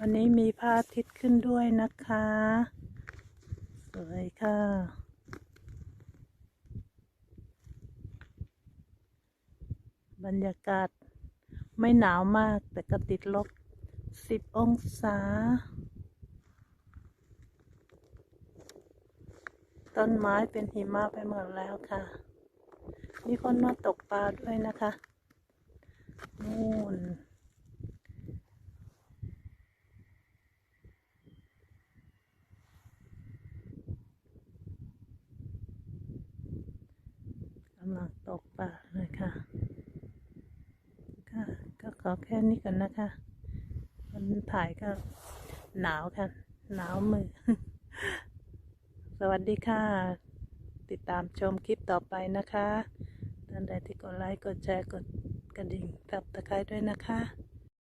วันนี้มีพระอาทิตย์ขึ้นด้วยนะคะ สวยค่ะ บรรยากาศไม่หนาวมากแต่ก็ติดลบสิบองศา ต้นไม้เป็นหิมะไปหมดแล้วค่ะ มีคนมาตกปลาด้วยนะคะ นู่น ลังตกปลานะคะค่ะก็ขอแค่นี้ก่อนนะคะวันถ่ายก็หนาวค่ะ หนาวมือ สวัสดีค่ะ ติดตามชมคลิปต่อไปนะคะท่านใดที่กดไลค์ กดแชร์ กดกระดิ่งตับตะไคร้ด้วยนะคะ